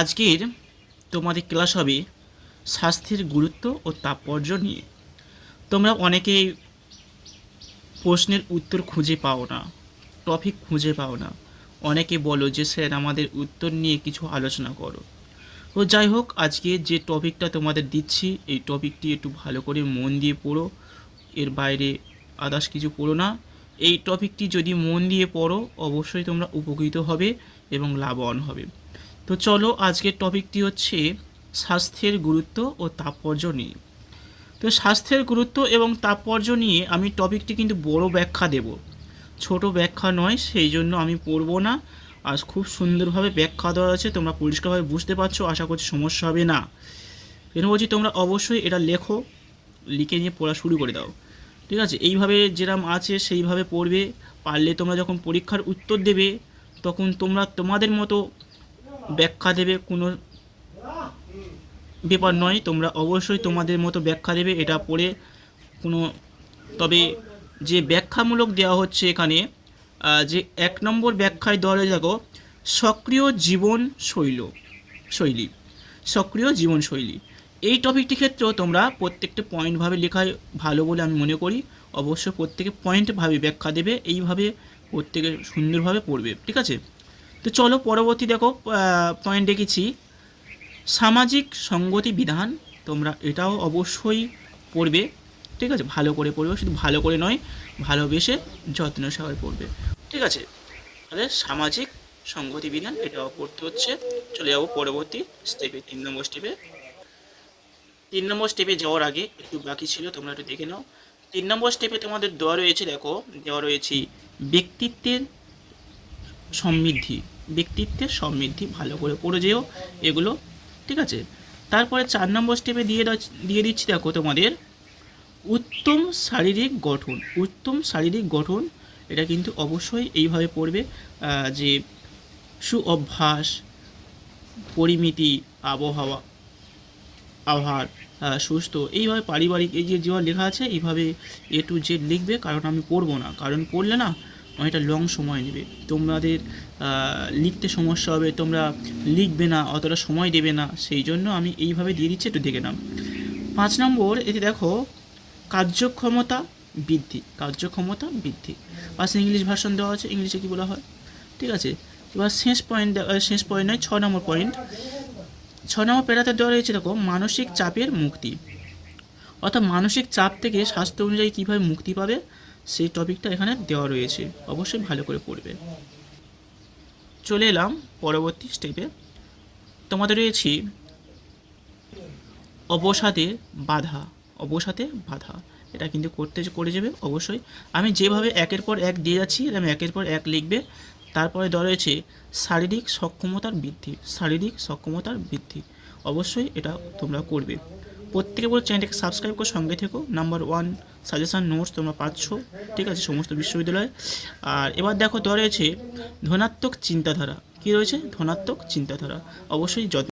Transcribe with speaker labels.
Speaker 1: আজকের তোমাদের ক্লাস হবে স্বাস্থ্যের গুরুত্ব ও তাৎপর্য নিয়ে। তোমরা অনেকেই প্রশ্নের উত্তর খুঁজে পাও না টপিক খুঁজে পাও না। অনেকে বলো যে, স্যার, আমাদের উত্তর নিয়ে কিছু আলোচনা করো। তো যাই হোক, আজকে যে টপিকটা তোমাদের দিচ্ছি, এই টপিকটি একটু ভালো করে মন দিয়ে পড়ো। এর বাইরে আদার্স কিছু পড়ো না। এই টপিকটি যদি মন দিয়ে পড়ো, অবশ্যই তোমরা উপকৃত হবে এবং লাভবান হবে। তো চলো আজকের টপিকটি হচ্ছে স্বাস্থ্যের গুরুত্ব ও তাৎপর্য নিয়ে। তো স্বাস্থ্যের গুরুত্ব এবং তাৎপর্য নিয়ে আমি টপিকটি কিন্তু বড় ব্যাখ্যা দেব। ছোট ব্যাখ্যা নয়, সেই জন্য আমি পড়ব না। আজ খুব সুন্দরভাবে ব্যাখ্যা দেওয়া আছে, তোমরা পরিষ্কারভাবে বুঝতে পারছ, আশা করছি সমস্যা হবে না। কেন বলছি তোমরা অবশ্যই এটা লেখো, লিখে নিয়ে পড়া শুরু করে দাও। ঠিক আছে? এইভাবে যেরম আছে, সেইভাবে পড়বে। পারলে তোমরা যখন পরীক্ষার উত্তর দেবে, তখন তোমরা তোমাদের মতো ব্যাখ্যা দেবে কোনো ব্যাপার নয়। তোমরা অবশ্যই তোমাদের মতো ব্যাখ্যা দেবে, এটা পড়ে কোনো তবে যে ব্যাখ্যামূলক দেওয়া হচ্ছে এখানে যে এক নম্বর ব্যাখ্যায় দেওয়া দেখো, সক্রিয় জীবন শৈল শৈলী। সক্রিয় জীবনশৈলী এই টপিকটির ক্ষেত্রেও তোমরা প্রত্যেকটা পয়েন্টভাবে লেখায় ভালো বলে আমি মনে করি। অবশ্যই প্রত্যেকে পয়েন্টভাবে ব্যাখ্যা দেবে, এইভাবে প্রত্যেকে সুন্দরভাবে পড়বে, ঠিক আছে? তো চলো পরবর্তী দেখো পয়েন্ট দেখেছি। সামাজিক সঙ্গতি বিধান তোমরা এটাও অবশ্যই পড়বে। ঠিক আছে? ভালো করে পড়বে, শুধু ভালো করে নয়, ভালোবেসে যত্ন সহকারে পড়বে। ঠিক আছে? তাহলে সামাজিক সঙ্গতি বিধান এটাও পড়তে হচ্ছে। চলে যাব পরবর্তী স্টেপে তিন নম্বর স্টেপে তিন নম্বর স্টেপে যাওয়ার আগে একটু বাকি ছিল, তোমরা একটু দেখে নাও। তিন নম্বর স্টেপে তোমাদের দেওয়া রয়েছে, দেখো, দেওয়া রয়েছে ব্যক্তিত্বের সমৃদ্ধি, ব্যক্তিত্বের সমৃদ্ধি ভালো করে পড়ে যেও এগুলো, ঠিক আছে? তারপরে চার নম্বর স্টেপে দিয়ে দিয়ে দিচ্ছি দেখো তোমাদের, উত্তম শারীরিক গঠন, উত্তম শারীরিক গঠন, এটা কিন্তু অবশ্যই এইভাবে পড়বে যে সু অভ্যাস পরিমিতি, আবহাওয়া আহার সুস্থ, এইভাবে পারিবারিক এই যে যেভাবে লেখা আছে এইভাবে এ টু জেড লিখবে, কারণ আমি পড়ব না। কারণ পড়লে না অনেকটা লং সময় নেবে। তোমাদের লিখতে সমস্যা হবে, তোমরা লিখবে না, অতটা সময় দেবে না, সেই জন্য আমি এইভাবে দিয়ে দিচ্ছি, একটু দেখে নাও। পাঁচ নম্বর, এতে দেখো, কার্যক্ষমতা বৃদ্ধি কার্যক্ষমতা বৃদ্ধি। পাশে ইংলিশ ভার্সন দেওয়া আছে, ইংলিশে কী বলা হয়? ঠিক আছে। এবার শেষ পয়েন্ট শেষ পয়েন্ট নয়, ছ নম্বর পয়েন্ট ছ নম্বর পেরাতে দেওয়া রয়েছে, দেখো, মানসিক চাপের মুক্তি। অর্থাৎ মানসিক চাপ থেকে স্বাস্থ্য অনুযায়ী কীভাবে মুক্তি পাবে? সেই টপিকটা এখানে দেওয়া রয়েছে। অবশ্যই ভালো করে পড়বে। চলে এলাম পরবর্তী স্টেপে তোমাদের রয়েছে অবসাদে বাধা অবসাদে বাধা। এটা কিন্তু করতে করে যাবে, অবশ্যই। আমি যেভাবে একের পর এক দিয়ে যাচ্ছি এরকম একের পর এক লিখবে। তারপরে দেওয়া রয়েছে শারীরিক সক্ষমতার বৃদ্ধি, শারীরিক সক্ষমতার বৃদ্ধি। অবশ্যই এটা তোমরা করবে। প্রত্যেকে বলে চ্যানেলটাকে সাবস্ক্রাইব করে সঙ্গে থেকো। নাম্বার ওয়ান সাজেশান নোটস তোমরা পাচ্ছ, ঠিক আছে, সমস্ত বিশ্ববিদ্যালয়ে। আর এবার দেখো তো রয়েছে ধনাত্মক চিন্তাধারা। কি রয়েছে? ধনাত্মক চিন্তাধারা। অবশ্যই যত্ন